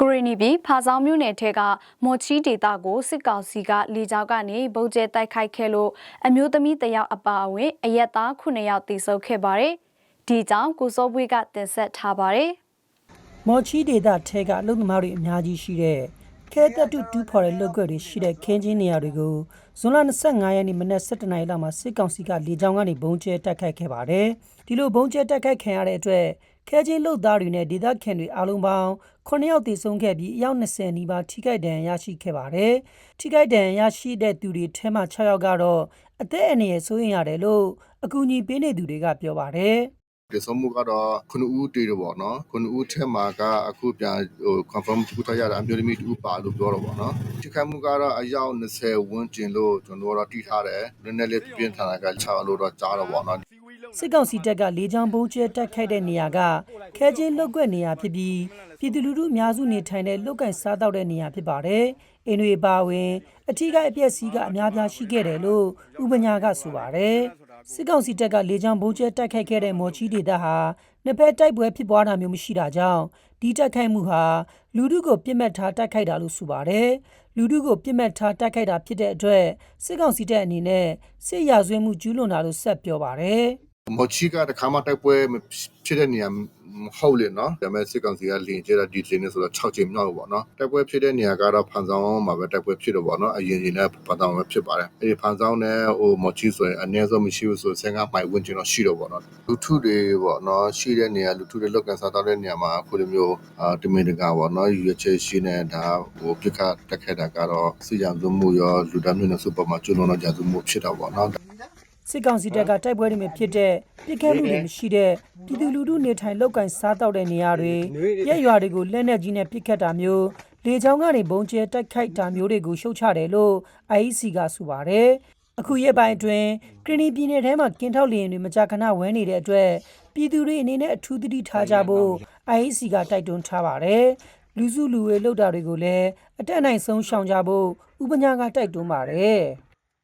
ကရီနီပြည်ဖာဆောင်မြို့နယ်ထဲကမော်ချီဒေတာကိုစစ်ကောင်စီကလေကြောင်းကနေဗုံးကျဲတိုက်ခိုက်ခဲ့လို့အမျိုးသမီးတစ်ယောက်အပါအဝင်အရက်သား9ယောက်သေဆုံးခဲ့ပါတယ်။ဒီကြောင့်ကိုစောပွေးကတင်ဆက်ထားပါတယ်။မော်ချီဒေတာထဲကအလုပ်သမားတွေအများကြီးရှိတဲ့ ခဲတက်တူတူဖော်တဲ့လုပ်ကွက်တွေရှိတဲ့ခင်းချင်းနေရာတွေကိုဇွန်လ25ရက်နေ့မနက်7:00နာရီလောက်မှာစစ်ကောင်စီကလေကြောင်းကနေဘုံကျဲတိုက်ခိုက်ခဲ့ပါတယ်။ဒီလိုဘုံကျဲတိုက်ခိုက်ခံရတဲ့အတွက်ခဲချင်းလုပ်သားတွေနဲ့ဒေသခံတွေအားလုံးပေါင်း9ယောက်သေဆုံးခဲ့ပြီးအယောက်20နီးပါးထိခိုက်ဒဏ်ရာရရှိခဲ့ပါတယ်။ထိခိုက်ဒဏ်ရာရရှိတဲ့သူတွေထဲမှာ6ယောက်ကတော့အသက်အန္တရာယ်ဆိုရင်ရတယ်လို့အကူအညီပေးနေသူတွေကပြောပါတယ်။ ဒီဆုံးမှုကတော့ခုနှစ်ဦးတည်တယ်ပေါ့နော်ခုနှစ်ဦးထဲမှာက အခုပြန်ဟို confirm ထူထားရတာ အမျိုးသမီးတူပါလို့ ပြောတော့ပေါ့နော် ထိခိုက်မှုကတော့ အယောက်20ဝန်းကျင်လို့ ကျွန်တော်တို့တော့တိထားတယ် နည်းနည်းလေး ပြင်းထန်တာက6လို့တော့ ကြားတော့ပေါ့နော် စစ်ကောင်စီတပ်က လေကြောင်းဘုံကျဲတက်ခိုက်တဲ့နေရာကခဲချင်းလုတ်ကွက်နေရာဖြစ်ပြီး ပြည်သူလူထုအများစုနေထိုင်တဲ့ လုတ်ကန်စားတောက်တဲ့နေရာဖြစ်ပါတယ်။အင်းတွေပါဝင် အထီးကအပြက်စီးက အများပြားရှိခဲ့တယ်လို့ဥပညာက ဆိုပါတယ်။ စစ်ကောင်စီတပ်ကလေကြောင်းဘုံကျဲတက်ခိုက်ခဲ့တဲ့မော်ချီဒေတာဟာနှစ်ဖက်တိုက်ပွဲဖြစ်ပွားတာမျိုးမရှိတာကြောင့်ဒီတက်ခိုက်မှုဟာလူထုကိုပြစ်မှတ်ထားတိုက်ခိုက်တာလို့ဆိုပါတယ်။လူထုကိုပြစ်မှတ်ထားတိုက်ခိုက်တာဖြစ်တဲ့အတွက်စစ်ကောင်စီတပ်အနေနဲ့စစ်ရာဇဝဲမှုကျူးလွန်တာလို့ဆက်ပြောပါတယ်။ မော်ချီကတခါမှတိုက်ပွဲမဖြစ်တဲ့နေရာမဟုတ်လေနော်ဒါပေမဲ့စစ်ကောင်စီကလင်ကျဲတာဒီလင်းနေဆိုတော့6ချိန်မြောက်ပေါ့နော်တိုက်ပွဲဖြစ်တဲ့နေရာကတော့ဖန်ဆောင်မှာပဲတိုက်ပွဲဖြစ်တော့ပေါ့နော်အရင်ရင်လည်းဖန်ဆောင်ပဲဖြစ်ပါတယ်အဲဒီဖန်ဆောင်နဲ့ဟိုမော်ချီဆိုရင်အနည်းဆုံးမရှိဘူးဆို15မိုင်ဝန်းကျင်တော့ရှိတော့ပေါ့နော်လူထုတွေပေါ့နော်ရှိတဲ့နေရာလူထုတွေလောက်ကန်စားတော့တဲ့နေရာမှာအခုလိုမျိုးအာတမင်တကာပေါ့နော်ရွေးချယ်ရှိနေတာဟိုပြစ်ခတ်တက်ခဲ့တာကတော့စစ်ကြံစုမှုရောလူသားမျိုးနွယ်စုပေါ်မှာကျွလွန်တော့ကြံစုမှုဖြစ်တော့ပေါ့နော် စစ်ကောင်စီတပ်ကတိုက်ပွဲတွေမှာဖြစ်တဲ့ပြစ်ခတ်မှုတွေမရှိတဲ့ပြည်သူလူထုနေထိုင်လောက်ကင်စားတောက်တဲ့နေရာတွေရက်ရွာတွေကိုလက်နက်ကြီးနဲ့ပစ်ခတ်တာမျိုးလေကြောင်းကနေဘုံကျဲတိုက်ခိုက်တာမျိုးတွေကိုရှုတ်ချတယ်လို့ IEC ကဆိုပါတယ်အခုရက်ပိုင်းအတွင်းကရင်နီပြည်နယ်ထဲမှာကင်းထောက်လျင်တွေမကြာခဏဝဲနေတဲ့အတွက်ပြည်သူတွေအနေနဲ့အထူးသတိထားကြဖို့ IEC ကတိုက်တွန်းထားပါတယ်လူစုလူဝေးလှုပ်တာတွေကိုလည်းအတက်အနိုင်ဆုံးရှောင်ကြဖို့ဥပညာကတိုက်တွန်းပါတယ်